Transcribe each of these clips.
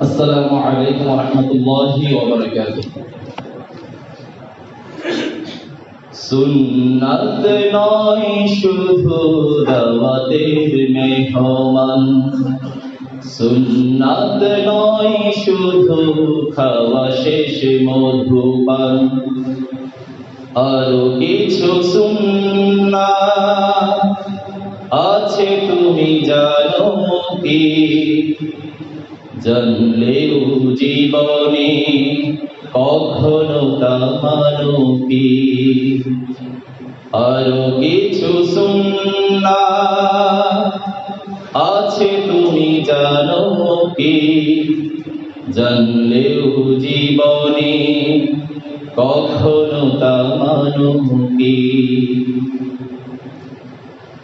السلام عليكم ورحمة الله وبركاته সুন্নাত নয় শুধু দাওয়াতের মেহমান সুন্নাত নয় শুধু খাওয়া শেষ মধুপান আরো কিছু সুন্না আছে তুমি জানো কি জানলেও জীবনে কখনো তামানো কি আরও কিছু সুন্না আছে তুমি জানো কি? জানলেও জীবনে কখনো তামানো কি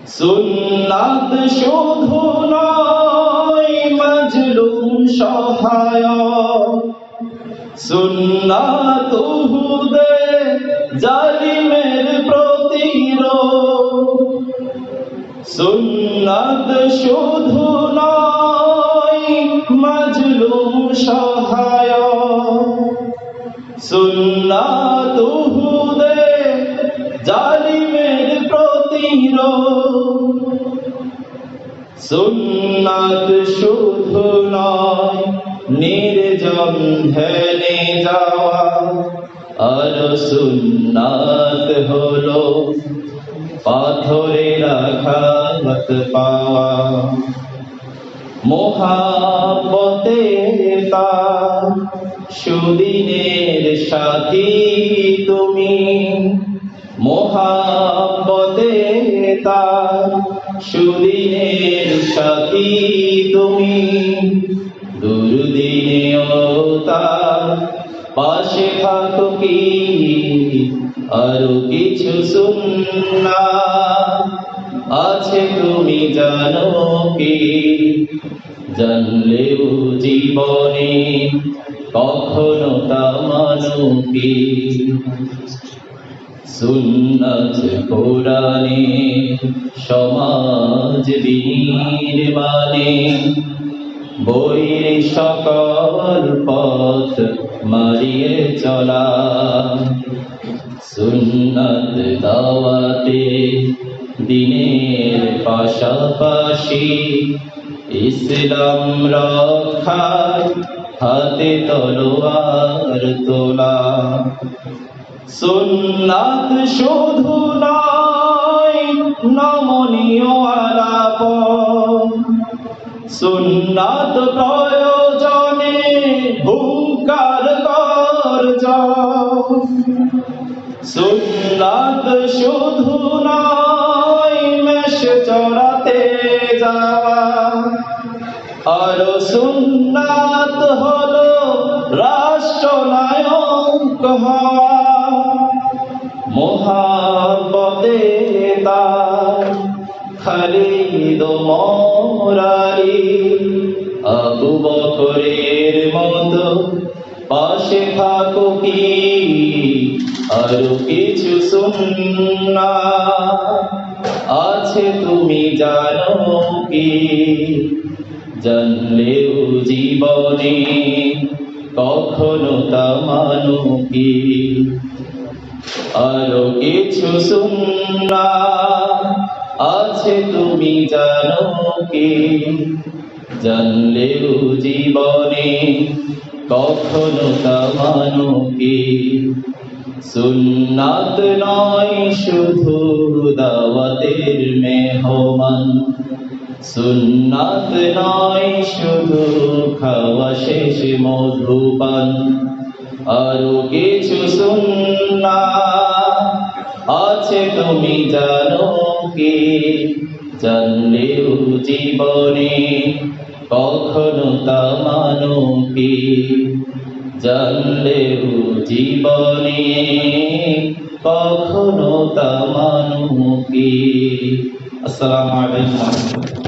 সুন্নাত শুধু মজলুম সহায় সুন্নাত হুদে জালিমের প্রতিরোধ। সুন্নাত শুধু মজলুম সহায় সুন্নাত হুদে সুন্নাত শুধু নয়, নির্জন ধ্যানে যাওয়া। আর সুন্নাত হলো পাথরের আঘাত পাওয়া। মোহাবতে তার, সুদিনের সাথী তুমি। তার সুদিনের সাথী তুমি দুর্দিনেও তার পাশে থাকো কি? আরও কিছু সুন্না আছে তুমি জানো কি? জানলেও জীবনে কখনো তা মানো সুন্নত কোরআনে, সমাজ নির্মাণে, বইয়ের সকল পথ মারিয়ে চলা। সুন্নত দাওয়াতে দিনের পাশাপাশি ইসলাম রক্ষায় হাতে তলোয়ার তোলা। সুন্নাত শুধু নয়, নমনীয় আলাপ সুন্নাত প্রয়োজনে হুঙ্কার গর্জ সুন্নাত শুধু নয়, মেষ চড়াতে যাওয়া। আর সুন্নাত হলো রাষ্ট্রনায়ক হওয়া। তার খালিদ মরারি আবু বকরের মতো পাশে থাকো কি? আরও কিছু সুন্না আছে তুমি জানো কি? জানলেও জীবনে কখনো তা মানো আরও কিছু সুন্না আছে তুমি জানো কি? জানলেও জীবনে কখনো তা মানো কি? সুন্নাত নয় শুধু দাওয়াতের মেহমান। সুন্নাত নয় শুধু খাওয়া শেষ মধুপান। আরও কিছু সুন্না আছে তুমি জানো কি? জানলেও জীবনে কখনো তা মানো কি? জানলেও জীবনে কখনো তা মানো কি? আসসালামু আলাইকুম।